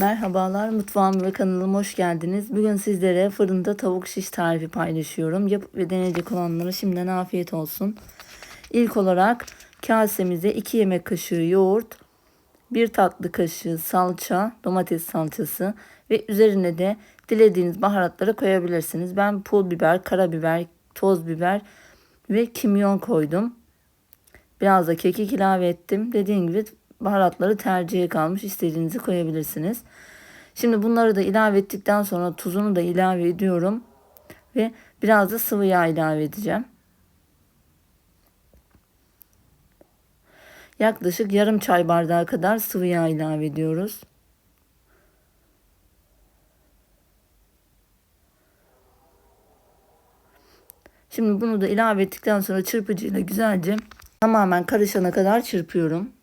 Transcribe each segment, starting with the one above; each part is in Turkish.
Merhabalar mutfağım ve kanalıma hoş geldiniz. Bugün sizlere fırında tavuk şiş tarifi paylaşıyorum. Yapıp ve deneyecek olanlara şimdiden afiyet olsun. İlk olarak kasemize 2 yemek kaşığı yoğurt, 1 tatlı kaşığı salça, domates salçası ve üzerine de dilediğiniz baharatları koyabilirsiniz. Ben pul biber, karabiber, toz biber ve kimyon koydum. Biraz da kekik ilave ettim. Dediğim gibi baharatları tercihe kalmış. İstediğinizi koyabilirsiniz. Şimdi bunları da ilave ettikten sonra tuzunu da ilave ediyorum. Ve biraz da sıvı yağ ilave edeceğim. Yaklaşık yarım çay bardağı kadar sıvı yağ ilave ediyoruz. Şimdi bunu da ilave ettikten sonra çırpıcıyla güzelce tamamen karışana kadar çırpıyorum.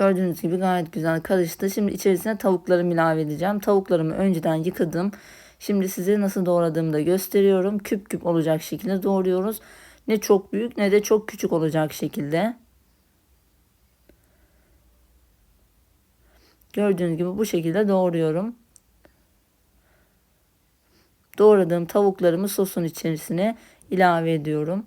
Gördüğünüz gibi gayet güzel karıştı. Şimdi içerisine tavuklarımı ilave edeceğim. Tavuklarımı önceden yıkadım. Şimdi size nasıl doğradığımı da gösteriyorum. Küp küp olacak şekilde doğruyoruz. Ne çok büyük ne de çok küçük olacak şekilde. Gördüğünüz gibi bu şekilde doğruyorum. Doğradığım tavuklarımı sosun içerisine ilave ediyorum.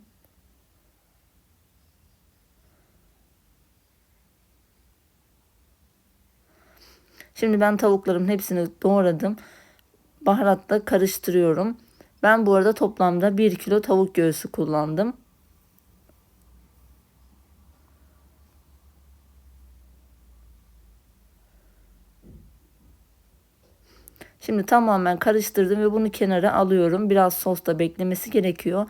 Şimdi ben tavuklarımın hepsini doğradım. Baharatla karıştırıyorum. Ben bu arada toplamda 1 kilo tavuk göğsü kullandım. Şimdi tamamen karıştırdım ve bunu kenara alıyorum. Biraz sosta beklemesi gerekiyor.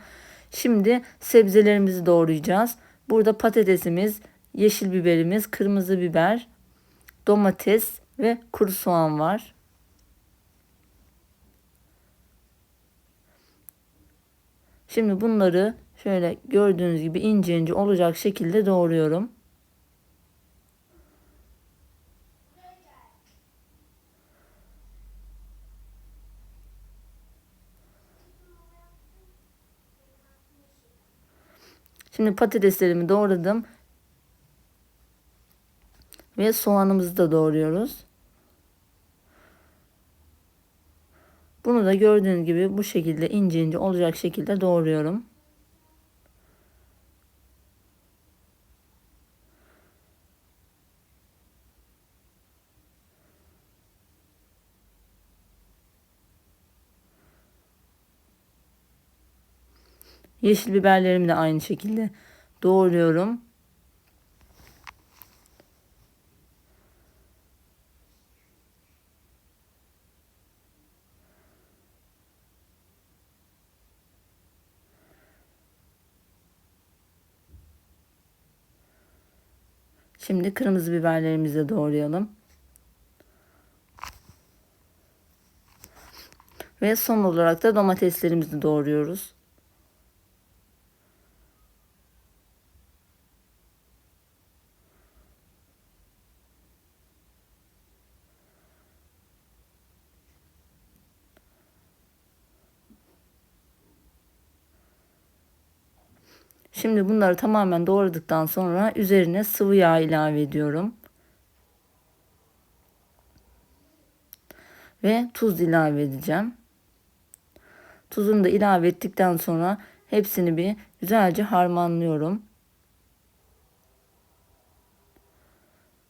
Şimdi sebzelerimizi doğrayacağız. Burada patatesimiz, yeşil biberimiz, kırmızı biber, domates ve kuru soğan var. Şimdi bunları şöyle gördüğünüz gibi ince ince olacak şekilde doğruyorum. Şimdi patateslerimi doğradım. Ve soğanımızı da doğruyoruz. Bunu da gördüğünüz gibi bu şekilde ince ince olacak şekilde doğruyorum. Yeşil biberlerimi de aynı şekilde doğruyorum. Şimdi kırmızı biberlerimizi doğrayalım. Ve son olarak da domateslerimizi doğruyoruz. Şimdi bunları tamamen doğradıktan sonra üzerine sıvı yağ ilave ediyorum. Ve tuz ilave edeceğim. Tuzunu da ilave ettikten sonra hepsini bir güzelce harmanlıyorum.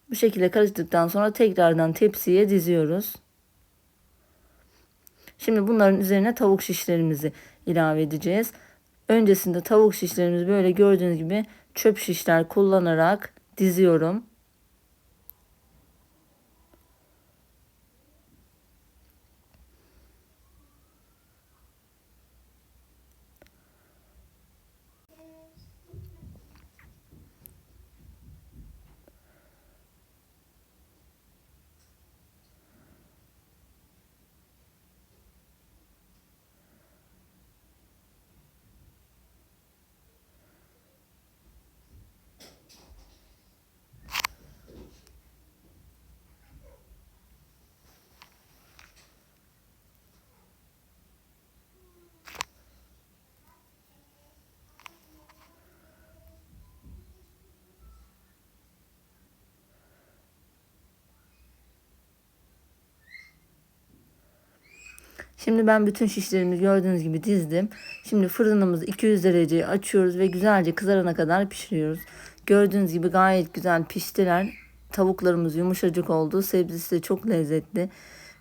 Bu şekilde karıştıktan sonra tekrardan tepsiye diziyoruz. Şimdi bunların üzerine tavuk şişlerimizi ilave edeceğiz. Öncesinde tavuk şişlerimizi böyle gördüğünüz gibi çöp şişler kullanarak diziyorum. Şimdi ben bütün şişlerimi gördüğünüz gibi dizdim. Şimdi fırınımızı 200 dereceye açıyoruz ve güzelce kızarana kadar pişiriyoruz. Gördüğünüz gibi gayet güzel piştiler. Tavuklarımız yumuşacık oldu. Sebzesi de çok lezzetli.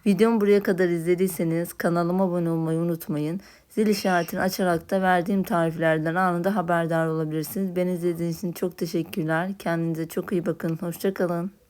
Videomu buraya kadar izlediyseniz kanalıma abone olmayı unutmayın. Zil işaretini açarak da verdiğim tariflerden anında haberdar olabilirsiniz. Beni izlediğiniz için çok teşekkürler. Kendinize çok iyi bakın. Hoşçakalın.